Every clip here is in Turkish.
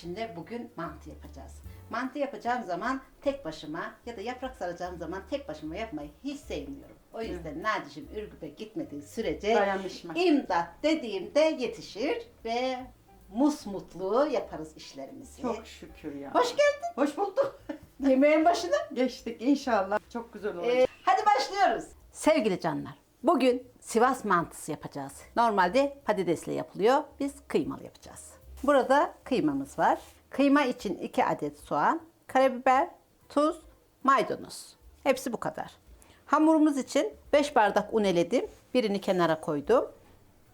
Şimdi bugün mantı yapacağız. Mantı yapacağım zaman tek başıma ya da yaprak saracağım zaman tek başıma yapmayı hiç sevmiyorum. O yüzden Nadişim Ürgüp'e gitmediği sürece Dayanışma. imdat dediğimde yetişir ve musmutlu yaparız işlerimizi. Çok şükür ya. Hoş geldin. Hoş bulduk. Yemeğin başına. Geçtik inşallah. Çok güzel olacak. Ee, hadi başlıyoruz. Sevgili canlar, bugün Sivas mantısı yapacağız. Normalde patatesle yapılıyor, biz kıymalı yapacağız. Burada kıymamız var. Kıyma için 2 adet soğan, karabiber, tuz, maydanoz. Hepsi bu kadar. Hamurumuz için 5 bardak un eledim. Birini kenara koydum.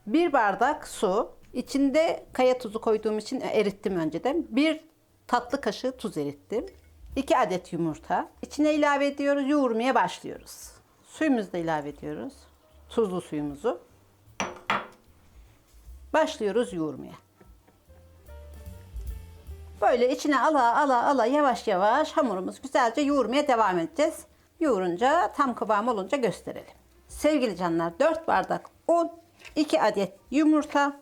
1 bardak su. İçinde kaya tuzu koyduğum için erittim önceden. 1 tatlı kaşığı tuz erittim. 2 adet yumurta. İçine ilave ediyoruz. Yoğurmaya başlıyoruz. Suyumuzu da ilave ediyoruz. Tuzlu suyumuzu. Başlıyoruz yoğurmaya. Böyle içine ala ala ala yavaş yavaş hamurumuz güzelce yoğurmaya devam edeceğiz. Yoğurunca tam kıvam olunca gösterelim. Sevgili canlar 4 bardak un, 2 adet yumurta,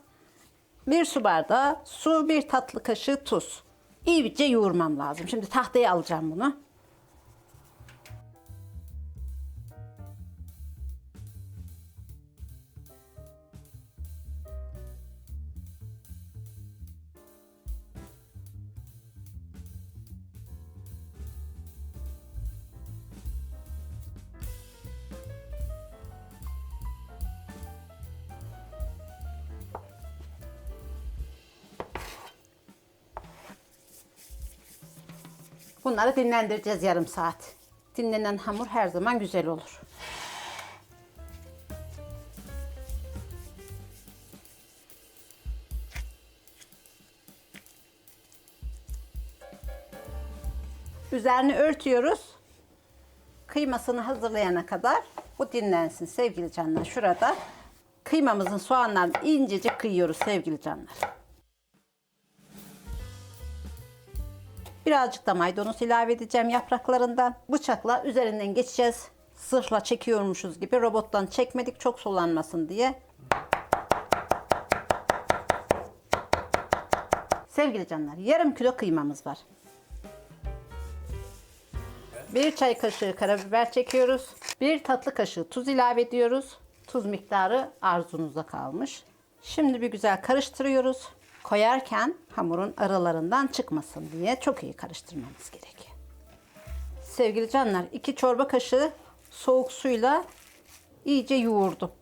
1 su bardağı su, 1 tatlı kaşığı tuz. İyice yoğurmam lazım. Şimdi tahtaya alacağım bunu. Bunları dinlendireceğiz yarım saat. Dinlenen hamur her zaman güzel olur. Üzerini örtüyoruz. Kıymasını hazırlayana kadar bu dinlensin sevgili canlar. Şurada kıymamızın soğanlarını incecik kıyıyoruz sevgili canlar. Birazcık da maydanoz ilave edeceğim yapraklarından. Bıçakla üzerinden geçeceğiz. Sırla çekiyormuşuz gibi robottan çekmedik çok sulanmasın diye. Sevgili canlar yarım kilo kıymamız var. Bir çay kaşığı karabiber çekiyoruz. Bir tatlı kaşığı tuz ilave ediyoruz. Tuz miktarı arzunuza kalmış. Şimdi bir güzel karıştırıyoruz. Koyarken hamurun aralarından çıkmasın diye çok iyi karıştırmamız gerekiyor. Sevgili canlar, iki çorba kaşığı soğuk suyla iyice yoğurdum.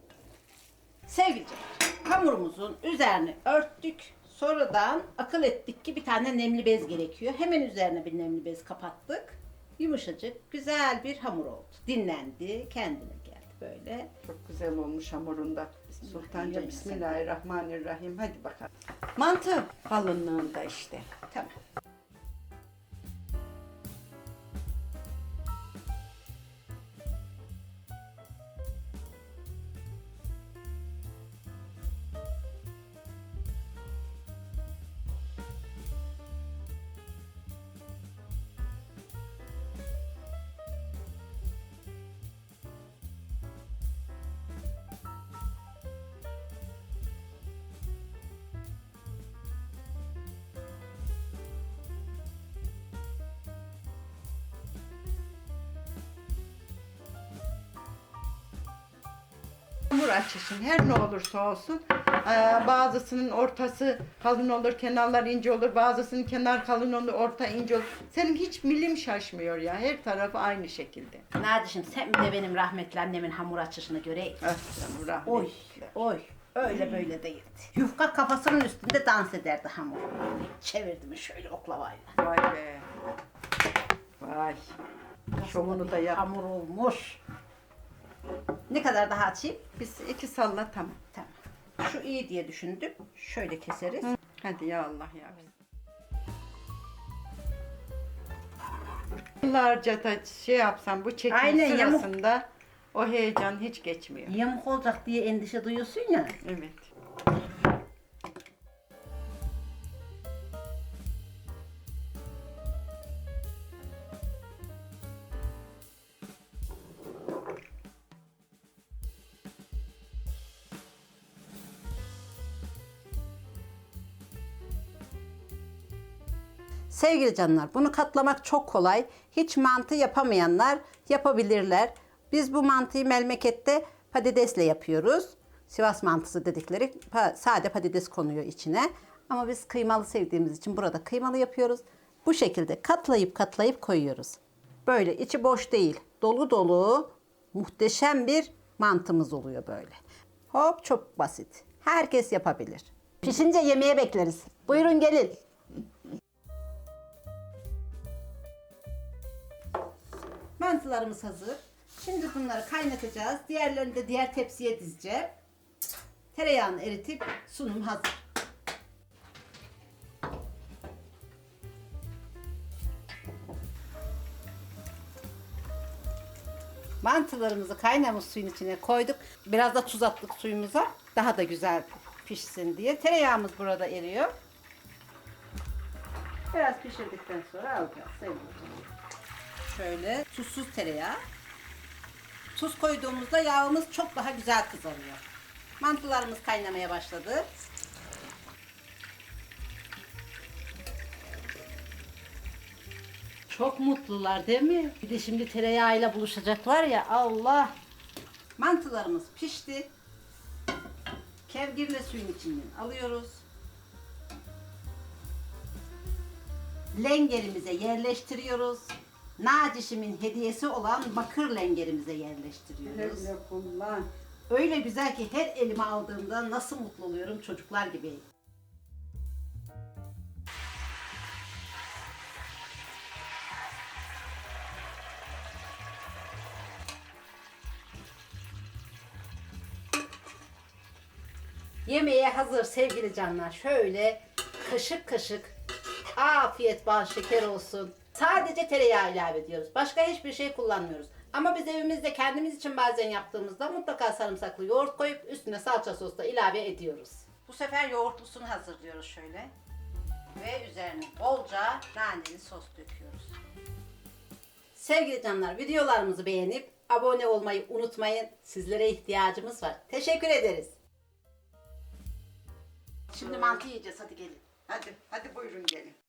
Sevgili canlar, hamurumuzun üzerini örttük. Sonradan akıl ettik ki bir tane nemli bez gerekiyor. Hemen üzerine bir nemli bez kapattık. Yumuşacık, güzel bir hamur oldu. Dinlendi, kendine geldi böyle. Çok güzel olmuş hamurunda. Sultanca Bismillahirrahmanirrahim. Hadi bakalım. Mantı kalınlığında işte. Tamam. Hamur açışın her ne olursa olsun eee, bazısının ortası kalın olur, kenarlar ince olur, bazısının kenar kalın olur, orta ince olur. Senin hiç milim şaşmıyor ya. Her tarafı aynı şekilde. Nadişim sen bir de benim rahmetli annemin hamur açışını göreydin. Ah rahmetli. Oy, oy. Öyle böyle değildi. Yufka kafasının üstünde dans ederdi hamur. Çevirdi mi şöyle oklavayla. Vay be. Vay. Şovunu da yap. Hamur olmuş. Ne kadar daha açayım? Biz iki salla tamam. Tamam. Şu iyi diye düşündüm. Şöyle keseriz. Hadi ya Allah ya. Yıllarca da şey yapsam bu çekim Aynen, yamuk. sırasında o heyecan hiç geçmiyor. Yamuk olacak diye endişe duyuyorsun ya. Evet. Sevgili canlar bunu katlamak çok kolay. Hiç mantı yapamayanlar yapabilirler. Biz bu mantıyı memlekette patatesle yapıyoruz. Sivas mantısı dedikleri sade patates konuyor içine. Ama biz kıymalı sevdiğimiz için burada kıymalı yapıyoruz. Bu şekilde katlayıp katlayıp koyuyoruz. Böyle içi boş değil. Dolu dolu muhteşem bir mantımız oluyor böyle. Hop çok basit. Herkes yapabilir. Pişince yemeğe bekleriz. Buyurun gelin. Mantılarımız hazır. Şimdi bunları kaynatacağız. Diğerlerini de diğer tepsiye dizeceğim. Tereyağını eritip sunum hazır. Mantılarımızı kaynamış suyun içine koyduk. Biraz da tuz attık suyumuza. Daha da güzel pişsin diye. Tereyağımız burada eriyor. Biraz pişirdikten sonra alacağız. sevgili. Şöyle tuzsuz tereyağı. Tuz koyduğumuzda yağımız çok daha güzel kızarıyor. Mantılarımız kaynamaya başladı. Çok mutlular değil mi? Bir de şimdi tereyağıyla buluşacaklar ya Allah. Mantılarımız pişti. Kevgirle suyun içinden alıyoruz. Lengerimize yerleştiriyoruz. Nacişimin hediyesi olan bakır lengerimize yerleştiriyoruz. kullan. Öyle güzel ki her elime aldığımda nasıl mutlu oluyorum çocuklar gibi. Yemeğe hazır sevgili canlar. Şöyle kaşık kaşık afiyet bal şeker olsun. Sadece tereyağı ilave ediyoruz. Başka hiçbir şey kullanmıyoruz. Ama biz evimizde kendimiz için bazen yaptığımızda mutlaka sarımsaklı yoğurt koyup üstüne salça sos da ilave ediyoruz. Bu sefer yoğurtlusunu hazırlıyoruz şöyle. Ve üzerine bolca naneli sos döküyoruz. Sevgili canlar videolarımızı beğenip abone olmayı unutmayın. Sizlere ihtiyacımız var. Teşekkür ederiz. Şimdi mantı yiyeceğiz hadi gelin. Hadi, hadi buyurun gelin.